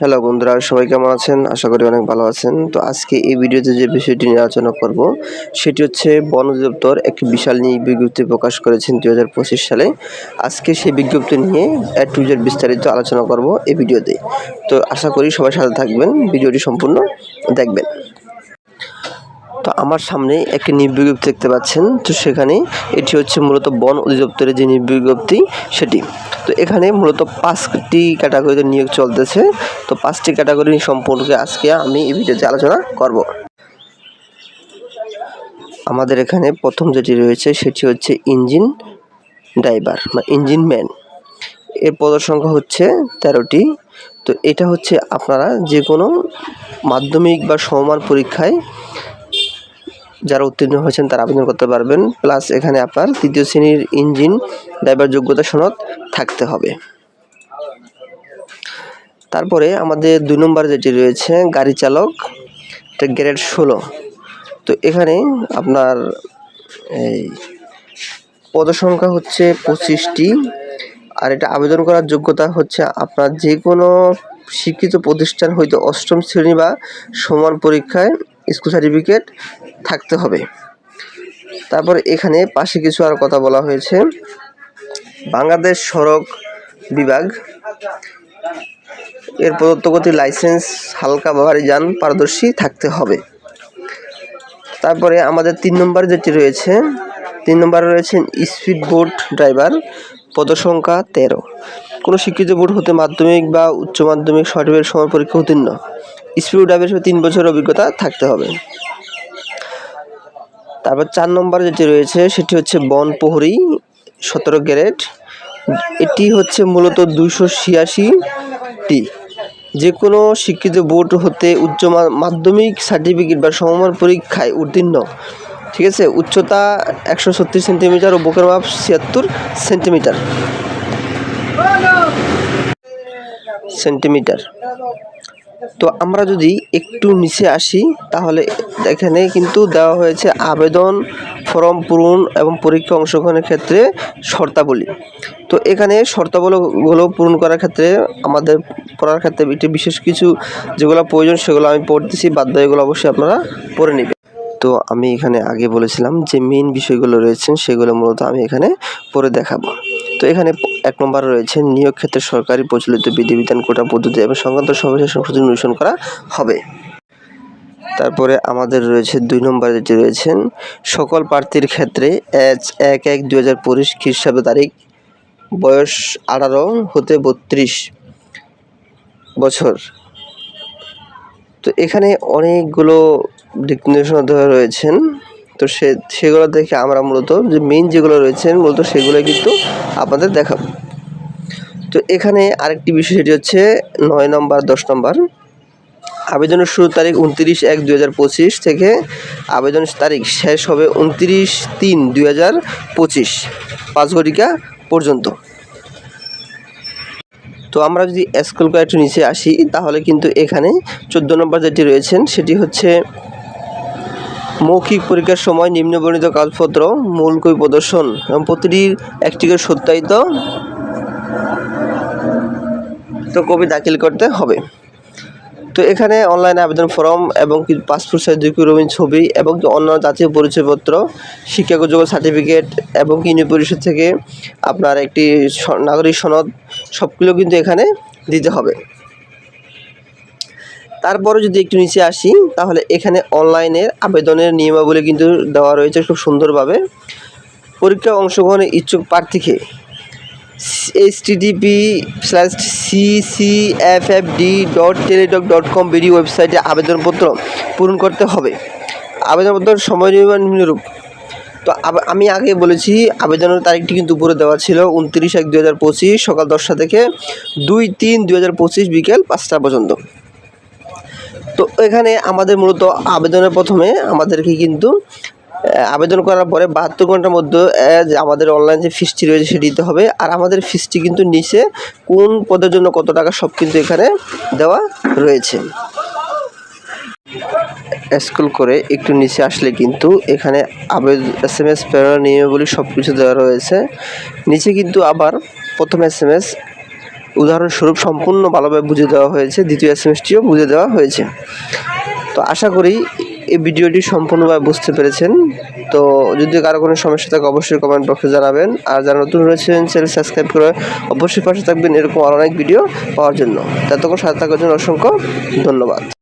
Hello বন্ধুরা, সবাই কেমন আছেন? আশা করি অনেক ভালো আছেন। তো আজকে এই ভিডিওতে যে বিষয়টি নিয়ে আলোচনা করব, সেটি হচ্ছে বন অধিদপ্তর একটি বিশাল নিয়ে বিজ্ঞপ্তি প্রকাশ করেছেন দু হাজার পঁচিশ সালে। আজকে সেই বিজ্ঞপ্তি নিয়ে এ টু জেড বিস্তারিত আলোচনা করব এই ভিডিওতে। তো আশা করি সবাই সাথে থাকবেন, ভিডিওটি সম্পূর্ণ দেখবেন। তো আমার সামনে একটি নিয়োগ বিজ্ঞপ্তি দেখতে পাচ্ছেন। তো সেখানে এটি হচ্ছে মূলত বন অধিদপ্তরের যে নিয়োগ বিজ্ঞপ্তি, সেটি। তো এখানে মূলত পাঁচটি ক্যাটাগরিতে নিয়োগ চলতেছে। তো পাঁচটি ক্যাটাগরি সম্পর্কে আজকে আমি এই ভিডিওতে আলোচনা করব। আমাদের এখানে প্রথম যেটি রয়েছে, সেটি হচ্ছে ইঞ্জিন ড্রাইভার বা ইঞ্জিন ম্যান। এর পদের সংখ্যা হচ্ছে তেরোটি। তো এটা হচ্ছে আপনারা যে কোনো মাধ্যমিক বা সমমান পরীক্ষায় যারা উত্তীর্ণ হয়েছেন তারা আবেদন করতে পারবেন। প্লাস এখানে আপনার তৃতীয় শ্রেণির ইঞ্জিন ড্রাইভার যোগ্যতা সনদ থাকতে হবে। তারপরে আমাদের দুই নম্বর যেটি রয়েছে, গাড়ি চালক, এটা গ্রেড ষোলো। তো এখানে আপনার এই পদসংখ্যা হচ্ছে পঁচিশটি, আর এটা আবেদন করার যোগ্যতা হচ্ছে আপনার যে কোনো শিক্ষিত প্রতিষ্ঠান হইতে অষ্টম শ্রেণি বা সমান পরীক্ষায় স্কুল সার্টিফিকেট থাকতে হবে। তারপর এখানে পাশে কিছু আর কথা বলা হয়েছে। বাংলাদেশ সড়ক বিভাগ, এর প্রদত্ত গতির লাইসেন্স, হালকা বা ভারী যান, পারদর্শী থাকতে হবে। তারপরে আমাদের তিন নম্বর যেটি রয়েছে, তিন নম্বরে রয়েছেন স্পিড বোট ড্রাইভার, পদসংখ্যা তেরো। কোনো শিক্ষিত বোর্ড হতে মাধ্যমিক বা উচ্চ মাধ্যমিক সার্টিফিকেট সময় পরীক্ষা উত্তীর্ণ। স্পিড ড্রাইভার হিসেবে তিন বছর অভিজ্ঞতা থাকতে হবে। তারপর চার নম্বর যেটি রয়েছে, সেটি হচ্ছে বন প্রহরী সতেরো গ্রেড এটি হচ্ছে মূলত দুইশো ছিয়াশিটি যে কোনো শিক্ষিত বোর্ড হতে উচ্চ মাধ্যমিক সার্টিফিকেট বা সমমান পরীক্ষায় উত্তীর্ণ। ঠিক আছে? উচ্চতা একশো ছত্রিশ সেন্টিমিটার ও বুকের মাপ ছিয়াত্তর সেন্টিমিটার। সেন্টিমিটার। তো আমরা যদি একটু নিচে আসি, তাহলে এখানে কিন্তু দেওয়া হয়েছে আবেদন, ফর্ম পূরণ এবং পরীক্ষা অংশগ্রহণের ক্ষেত্রে শর্তাবলী। তো এখানে শর্তাবলীগুলো পূরণ করার ক্ষেত্রে, আমাদের পড়ার ক্ষেত্রে একটি বিশেষ কিছু যেগুলো প্রয়োজন, সেগুলো আমি পড়তেছি বাধ্য এগুলো অবশ্যই আপনারা পড়ে নেবেন। তো আমি এখানে আগে বলেছিলাম যে মেন বিষয়গুলো রয়েছেন সেগুলো মূলত আমি এখানে পড়ে দেখাবো। তো এখানে এক নম্বর রয়েছে, নিয়োগ ক্ষেত্রে সরকারি প্রচলিত বিধিবিধান, কোটা পদ্ধতি এবং সংক্রান্ত সর্বশেষ সংশোধন অনুসরণ করা হবে। তারপরে আমাদের রয়েছে দুই নম্বর যেটি রয়েছেন সকল প্রার্থীর ক্ষেত্রে এক এক দুই হাজার পঁচিশ খ্রিস্টাব্দ তারিখ, বয়স আঠারো হতে বত্রিশ বছর। তো এখানে অনেকগুলো দিক নির্দেশনা দেওয়া রয়েছেন। তো সে, সেগুলো দেখে আমরা মূলত যে মেইন যেগুলো রয়েছেন মূলত সেগুলো কিন্তু আপনাদের দেখাবো। তো এখানে আরেকটি বিষয় সেটি হচ্ছে নয় নম্বর, দশ নম্বর। আবেদনের শুরুর তারিখ উনত্রিশ এক দুই হাজার পঁচিশ থেকে আবেদন তারিখ শেষ হবে উনত্রিশ তিন দুই হাজার পঁচিশ, পাঁচ ঘটিকা পর্যন্ত। তো আমরা যদি স্কুল করে একটু নিচে আসি, তাহলে কিন্তু এখানে চোদ্দ নম্বর যেটি রয়েছেন, সেটি হচ্ছে মৌখিক পরীক্ষার সময় নিম্নবর্ণিত কাগজপত্র মূল কই প্রদর্শন এবং প্রতিটির একটিকে সত্যায়িত তো কপি দাখিল করতে হবে। তো এখানে অনলাইনে আবেদন ফর্ম এবং পাসপোর্ট সাইজ দুই রঙিন ছবি এবং অন্যান্য জাতীয় পরিচয়পত্র শিক্ষাযোগ্য সার্টিফিকেট এবং কি ইউনি পরিষদ থেকে আপনার একটি নাগরিক সনদ সবগুলো কিন্তু এখানে দিতে হবে। তারপরে যদি একটু নিচে আসি, তাহলে এখানে অনলাইনের আবেদনের নিয়মাবলী কিন্তু দেওয়া রয়েছে খুব সুন্দরভাবে। পরীক্ষা অংশগ্রহণের ইচ্ছুক প্রার্থীকে http slash D dot Teletalk dot com BD ওয়েবসাইটে আবেদনপত্র পূরণ করতে হবে। আবেদনপত্র সময় নিম্নরূপ তো আমি আগে বলেছি, আবেদনের তারিখটি কিন্তু উপরে দেওয়া ছিল উনত্রিশ এক দু সকাল দশটা থেকে দুই তিন দু বিকেল পাঁচটা পর্যন্ত। তো এখানে আমাদের মূলত আবেদনের প্রথমে আমাদেরকে কিন্তু আবেদন করার পরে বাহাত্তর ঘণ্টার মধ্যে আমাদের অনলাইন যে ফিসটি রয়েছে সেটি দিতে হবে। আর আমাদের ফিসটি কিন্তু নিচে কোন পদের জন্য কত টাকা সব কিন্তু এখানে দেওয়া রয়েছে। স্কুল করে একটু নিচে আসলে কিন্তু এখানে আবেদন এস এম এস প্রেরণার নিয়মাবলী সব কিছু দেওয়া রয়েছে। নিচে কিন্তু আবার প্রথম এস এম এস উদাহরণস্বরূপ সম্পূর্ণ ভালোভাবে বুঝে দেওয়া হয়েছে, দ্বিতীয় এম বুঝে দেওয়া হয়েছে। তো আশা করি এই ভিডিওটি সম্পূর্ণভাবে বুঝতে পেরেছেন। তো যদি কারও কোনো সমস্যা থাকে, অবশ্যই কমেন্ট বক্সে জানাবেন। আর যারা নতুন রয়েছেন চ্যানেল সাবস্ক্রাইব করে অবশ্যই পাশে থাকবেন এরকম আরও অনেক ভিডিও পাওয়ার জন্য। ততক্ষণ সাথে থাকার জন্য অসংখ্য ধন্যবাদ।